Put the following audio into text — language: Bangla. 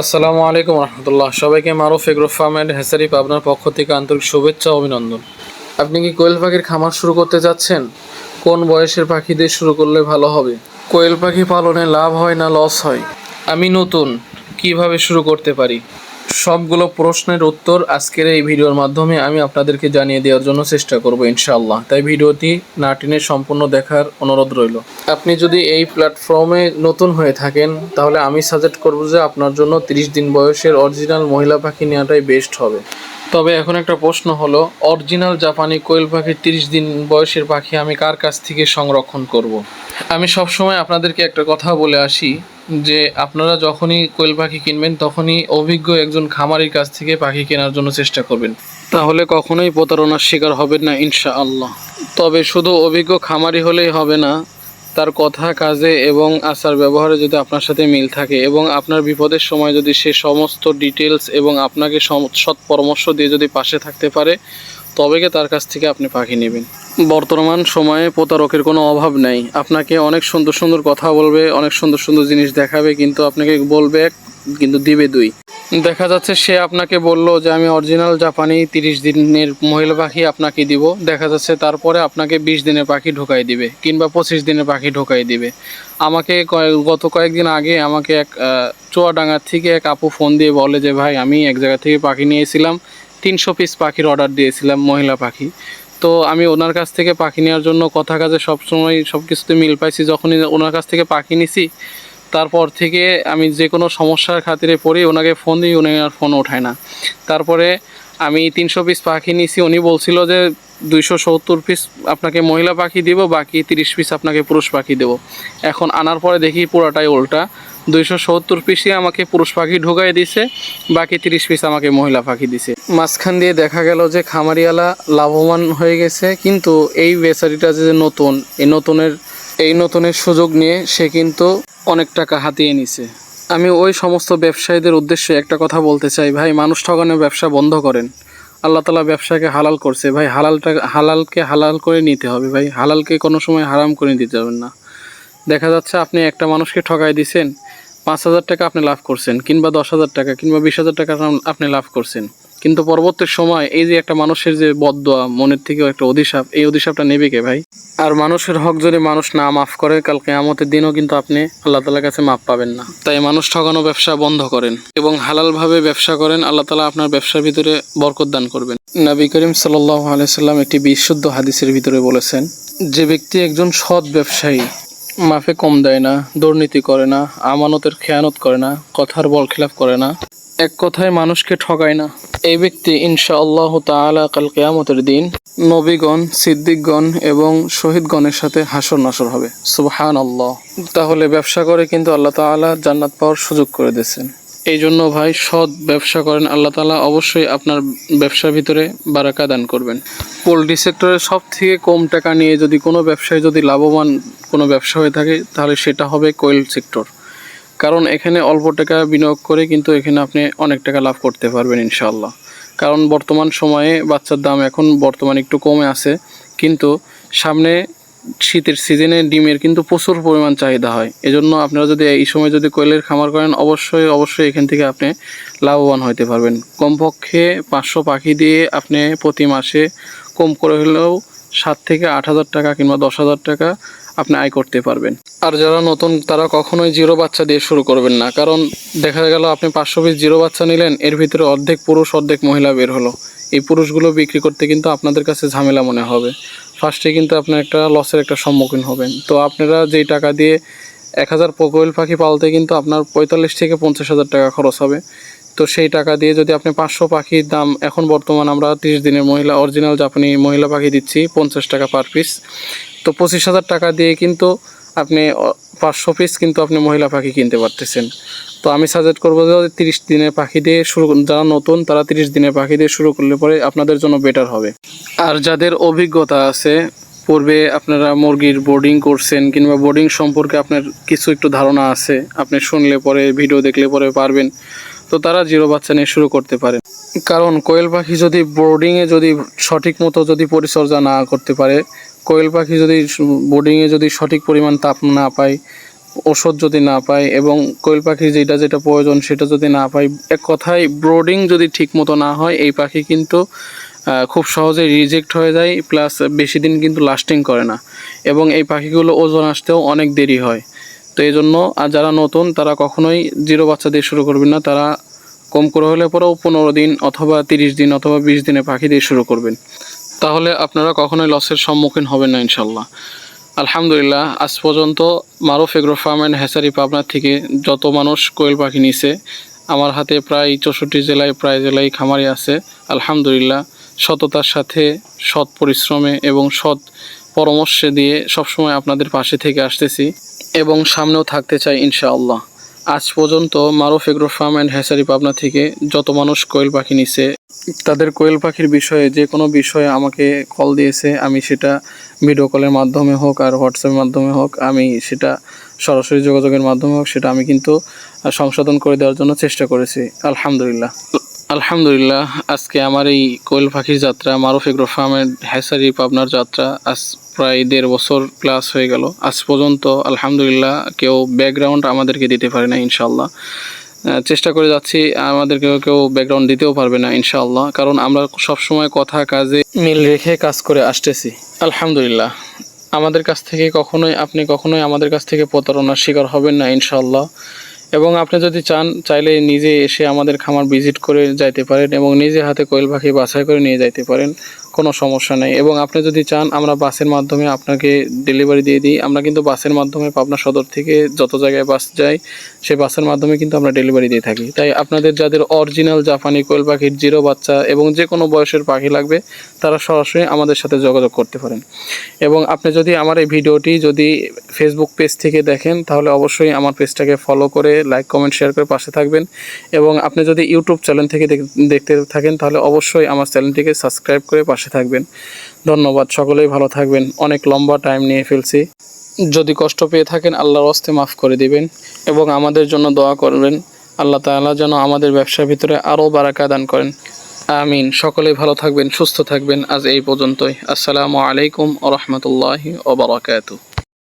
আসসালামু আলাইকুম রহমতুল্লাহ। সবাইকে Maruf agro farm and hatchery পাবনার পক্ষ থেকে আন্তরিক শুভেচ্ছা অভিনন্দন। আপনি কি কোয়েল পাখির খামার শুরু করতে যাচ্ছেন? কোন বয়সের পাখিদের শুরু করলে ভালো হবে? কোয়েল পাখি পালনে লাভ হয় না লস হয়? আমি নতুন, কীভাবে শুরু করতে পারি? সবগুলো প্রশ্নের উত্তর আজকের এই ভিডিওর মাধ্যমে আমি আপনাদেরকে জানিয়ে দেওয়ার জন্য চেষ্টা করব ইনশাআল্লাহ। তাই ভিডিওটি না টেনে সম্পূর্ণ দেখার অনুরোধ রইল। আপনি যদি এই প্ল্যাটফর্মে নতুন হয়ে থাকেন, তাহলে আমি সাজেস্ট করব যে আপনার জন্য 30 দিন বয়সের অরিজিনাল মহিলা পাখি নেওয়াটাই বেস্ট হবে। তবে এখন একটা প্রশ্ন হলো, অরিজিনাল জাপানি কোয়েল পাখি 30 দিন বয়সের পাখি আমি কার কাছ থেকে সংরক্ষণ করব। আমি সবসময় আপনাদেরকে একটা কথা বলে আসি যে, আপনারা যখনই কোয়েল পাখি কিনবেন, তখনই অভিজ্ঞ একজন খামারির কাছ থেকে পাখি কেনার জন্য চেষ্টা করবেন তাহলে কখনোই প্রতারণার শিকার হবেন না, ইনশাআল্লাহ তবে শুধু অভিজ্ঞ খামারি হলেই হবে না তার কথা, কাজে এবং আচার ব্যবহারে যদি আপনার সাথে মিল থাকে এবং আপনার বিপদের সময় যদি সে সমস্ত ডিটেলস এবং আপনাকে সৎ পরামর্শ দিয়ে যদি পাশে থাকতে পারে, তবে গিয়ে তার কাছ থেকে আপনি পাখি নেবেন? বর্তমান সময়ে প্রতারকের কোনো অভাব নেই। আপনাকে অনেক সুন্দর সুন্দর কথা বলবে, অনেক সুন্দর সুন্দর জিনিস দেখাবে, কিন্তু আপনাকে বলবে কিন্তু দিবে দুই। দেখা যাচ্ছে সে আপনাকে বলল যে আমি অরিজিনাল জাপানি তিরিশ দিনের মহিলা পাখি আপনাকে দিব। দেখা যাচ্ছে তারপরে আপনাকে বিশ দিনের পাখি ঢোকাই দিবে কিংবা পঁচিশ দিনের পাখি ঢোকাই দিবে। আমাকে গত কয়েকদিন আগে আমাকে এক চুয়াডাঙ্গার থেকে এক আপু ফোন দিয়ে বলে যে, ভাই, আমি এক জায়গা থেকে পাখি নিয়েছিলাম। তিনশো পিস পাখির অর্ডার দিয়েছিলাম মহিলা পাখি। তো আমি ওনার কাছ থেকে পাখি নেওয়ার জন্য কথা কাজে সবসময় সব কিছুতে মিল পাইছি। যখনই ওনার কাছ থেকে পাখি নিছি তারপর থেকে আমি যে কোনো সমস্যার খাতিরে পড়ি ওনাকে ফোন দিই, উনি আর ফোন ওঠায় না। তারপরে আমি তিনশো পিস পাখি নিছি, উনি বলছিল যে দুইশো সত্তর পিস আপনাকে মহিলা পাখি দিব, বাকি তিরিশ পিস আপনাকে পুরুষ পাখি দেবো। এখন আনার পরে দেখি পুরাটাই উল্টা। দুইশো সত্তর পিসই আমাকে পুরুষ পাখি ঢুকাই দিছে, বাকি তিরিশ পিস আমাকে মহিলা পাখি দিছে। মাঝখান দিয়ে দেখা গেল যে খামারিওয়ালা লাভবান হয়ে গেছে, কিন্তু এই বেচারিটা যে নতুন, এই নতুনের এই নতুনের সুযোগ নিয়ে সে কিন্তু অনেক টাকা হাতিয়ে নিছে। আমি ওই সমস্ত ব্যবসায়ীদের উদ্দেশ্যে একটা কথা বলতে চাই, ভাই, মানুষ ঠগানো ব্যবসা বন্ধ করেন। আল্লাহ তালা ব্যবসাকে হালাল করছে, ভাই, হালালটা, হালালকে হালাল করে নিতে হবে, ভাই, হালালকে কোনো সময় হারাম করে দিতে যাবেন না। দেখা যাচ্ছে আপনি একটা মানুষকে ঠকাই দিছেন, পাঁচ হাজার টাকা আপনি লাভ করছেন, কিংবা দশ হাজার টাকা, কিংবা বিশ হাজার টাকা আপনি লাভ করছেন। কিন্তু পরবর্তী সময় এই যে একটা মানুষের যে বদদোয়া, মনের থেকেও একটা অধিশাপ, এই অধিশাপটা নেবে কে ভাই? আর মানুষের হক যদি মানুষ না মাফ করে, কাল কেয়ামতের দিনও কিন্তু আপনি আল্লাহ তালার কাছে মাফ পাবেন না। তাই মানুষ ঠকানো ব্যবসা বন্ধ করেন এবং হালালভাবে ব্যবসা করেন, আল্লাহ তালা আপনার ব্যবসার ভিতরে বরকত দান করবেন। নবী করিম সাল্লাহ আলাইসাল্লাম একটি বিশুদ্ধ হাদিসের ভিতরে বলেছেন, যে ব্যক্তি একজন সৎ ব্যবসায়ী মাফে কম দেয় না, দুর্নীতি করে না, আমানতের খেয়ানত করে না, কথার বল খিলাফ করে না। এক কথায় মানুষকে ঠকায় না। এই ব্যক্তি ইনশা আল্লাহ তালা কাল কেয়ামতের দিন নবীগণ, সিদ্দিকগণ এবং শহীদগণের সাথে হাসর নাসর হবে। সুবহান আল্লাহ তাহলে ব্যবসা করে কিন্তু আল্লাহ তালা জান্নাত পাওয়ার সুযোগ করে দিয়েছেন। এই জন্য ভাই সৎ ব্যবসা করেন, আল্লাহ তালা অবশ্যই আপনার ব্যবসার ভিতরে বারাকা দান করবেন। পোলট্রি সেক্টরে সব থেকে কম টাকা নিয়ে যদি কোনো ব্যবসায় যদি লাভবান কোনো ব্যবসা হয়ে থাকে, তাহলে সেটা হবে কোয়েল সেক্টর। কারণ এখানে অল্প টাকা বিনিয়োগ করে কিন্তু এখানে আপনি অনেক টাকা লাভ করতে পারবেন ইনশাআল্লাহ। কারণ বর্তমান সময়ে বাচ্চার দাম এখন বর্তমানে একটু কমে আছে, কিন্তু সামনে শীতের সিজনে ডিমের কিন্তু প্রচুর পরিমাণ চাহিদা হয়। এজন্য আপনারা যদি এই সময় যদি কোয়েলের খামার করেন, অবশ্যই অবশ্যই এখান থেকে আপনি লাভবান হতে পারবেন। কমপক্ষে পাঁচশো পাখি দিয়ে আপনি প্রতি মাসে কম করে হলেও সাত থেকে আট হাজার টাকা কিংবা দশ হাজার টাকা আপনি আয় করতে পারবেন। আর যারা নতুন, তারা কখনোই জিরো বাচ্চা দিয়ে শুরু করবেন না। কারণ দেখা গেল আপনি পাঁচশো পিস জিরো বাচ্চা নিলেন, এর ভিতরে অর্ধেক পুরুষ, অর্ধেক মহিলা বের হলো। এই পুরুষগুলো বিক্রি করতে কিন্তু আপনাদের কাছে ঝামেলা মনে হবে। ফার্স্টে কিন্তু আপনার একটা লসের একটা সম্মুখীন হবেন। তো আপনারা যেই টাকা দিয়ে এক হাজার কোয়েল পাখি পালতে কিন্তু আপনার পঁয়তাল্লিশ থেকে পঞ্চাশ হাজার টাকা খরচ হবে। তো সেই টাকা দিয়ে যদি আপনি পাঁচশো পাখির দাম, এখন বর্তমান আমরা তিরিশ দিনের মহিলা অরিজিনাল জাপানি মহিলা পাখি দিচ্ছি, পঞ্চাশ টাকা পার পিস তো পঁচিশ হাজার টাকা দিয়ে কিন্তু আপনি পাঁচশো পিস কিন্তু আপনি মহিলা পাখি কিনতে পারতেছেন। তো আমি সাজেস্ট করব যে তিরিশ দিনের পাখি দিয়ে শুরু যারা নতুন, তারা তিরিশ দিনের পাখি দিয়ে শুরু করলে পরে আপনাদের জন্য বেটার হবে। আর যাদের অভিজ্ঞতা আছে, পূর্বে আপনারা মুরগির বোর্ডিং করছেন কিংবা বোর্ডিং সম্পর্কে আপনার কিছু একটু ধারণা আছে, আপনি শুনলে পরে ভিডিও দেখলে পরে পারবেন। তো তারা জিরো বাচ্চা নিয়ে শুরু করতে পারেন কারণ কোয়েল পাখি যদি বোর্ডিংয়ে যদি সঠিক মতো যদি পরিচর্যা না করতে পারে কোয়েল পাখি যদি বোর্ডিংয়ে যদি সঠিক পরিমাণ তাপ না পায় ওষুধ যদি না পায় এবং কোয়েল পাখির যেটা যেটা প্রয়োজন সেটা যদি না পায়, এক কথায় ব্রোডিং যদি ঠিক মতো না হয়, এই পাখি কিন্তু খুব সহজে রিজেক্ট হয়ে যায় প্লাস বেশি দিন কিন্তু লাস্টিং করে না এবং এই পাখিগুলো ওজন আসতেও অনেক দেরি হয়। তো এই জন্য আর যারা নতুন, তারা কখনোই জিরো বাচ্চা দিয়ে শুরু করবেন না, তারা কম করে হলে পরেও পনেরো দিন অথবা তিরিশ দিন অথবা বিশ দিনে পাখি দিয়ে শুরু করবেন। তাহলে আপনারা কখনোই লসের সম্মুখীন হবেন না ইনশাল্লাহ আলহামদুলিল্লাহ, আজ পর্যন্ত Maruf agro farm and hatchery Pabna থেকে যত মানুষ কোয়েল পাখি নিছে, আমার হাতে প্রায় চৌষট্টি জেলায় প্রায় জেলায় খামারি আছে। আলহামদুলিল্লাহ, সততার সাথে, সৎ পরিশ্রমে এবং সৎ পরামর্শে দিয়ে সবসময় আপনাদের পাশে থেকে আসতেছি এবং সামনেও থাকতে চাই, ইনশাআল্লাহ। আজ পর্যন্ত Maruf agro farm and hatchery Pabna থেকে যত মানুষ কোয়েল পাখি নিছে, তাদের কোয়েল পাখির বিষয়ে, যে কোনো বিষয়ে আমাকে কল দিয়েছে, আমি সেটা ভিডিও কলের মাধ্যমে হোক আর হোয়াটসঅ্যাপের মাধ্যমে হোক, আমি সেটা সরাসরি যোগাযোগের মাধ্যমে হোক, সেটা আমি কিন্তু সংশোধন করে দেওয়ার জন্য চেষ্টা করেছি। আলহামদুলিল্লাহ। আলহামদুলিল্লাহ, আজকে আমার এই কোয়েল পাখির যাত্রা, মারুফ এগ্রো ফার্মের হ্যাসারি পাবনার যাত্রা আজ প্রায় দেড় বছর ক্লাস হয়ে গেল। আজ পর্যন্ত, আলহামদুলিল্লাহ, কেউ ব্যাকগ্রাউন্ড আমাদেরকে দিতে পারে না ইনশাল্লাহ চেষ্টা করে যাচ্ছি আমাদেরকে কেউ ব্যাকগ্রাউন্ড দিতেও পারবে না, ইনশাআল্লাহ। কারণ আমরা সবসময় কথা, কাজে মিল রেখে কাজ করে আসতেছি। আলহামদুলিল্লাহ। আমাদের কাছ থেকে কখনোই, আপনি কখনোই আমাদের কাছ থেকে প্রতারণার শিকার হবেন না, ইনশাআল্লাহ। এবং আপনি যদি চান, চাইলে নিজে এসে আমাদের খামার ভিজিট করে যাইতে পারেন এবং নিজে হাতে কোয়েল পাখি বাছাই করে নিয়ে যাইতে পারেন। কোনো সমস্যা নেই। এবং আপনি যদি চান, আমরা বাসের মাধ্যমে আপনাকে ডেলিভারি দিয়ে দিই। আমরা কিন্তু বাসের মাধ্যমে পাবনা সদর থেকে যত জায়গায় বাস যায় সেই বাসের মাধ্যমে কিন্তু আমরা ডেলিভারি দিয়ে থাকি। তাই আপনাদের যাদের অরিজিনাল জাপানি কোয়েল পাখির জিরো বাচ্চা এবং যে কোনো বয়সের পাখি লাগবে, তারা সরাসরি আমাদের সাথে যোগাযোগ করতে পারেন। এবং আপনি যদি আমার এই ভিডিওটি যদি ফেসবুক পেজ থেকে দেখেন, তাহলে অবশ্যই আমার পেজটাকে ফলো করে লাইক কমেন্ট শেয়ার করে পাশে থাকবেন। এবং আপনি যদি ইউটিউব চ্যানেল থেকে দেখ- দেখতে থাকেন, তাহলে অবশ্যই আমার চ্যানেলটিকে সাবস্ক্রাইব করে পাশে থাকবেন। ধন্যবাদ, সকলেই ভালো থাকবেন। অনেক লম্বা টাইম নিয়ে ফেলছি। যদি কষ্ট পেয়ে থাকেন, আল্লাহর অস্তে মাফ করে দিবেন এবং আমাদের জন্য দোয়া করবেন। আল্লাহ তাআলা যেন আমাদের ব্যবসার ভিতরে আরও বারাকা দান করেন। আমিন। সকলেই ভালো থাকবেন, সুস্থ থাকবেন। আজ এই পর্যন্তই। আসসালামু আলাইকুম ও রহমতুল্লাহি ওবরাকাতু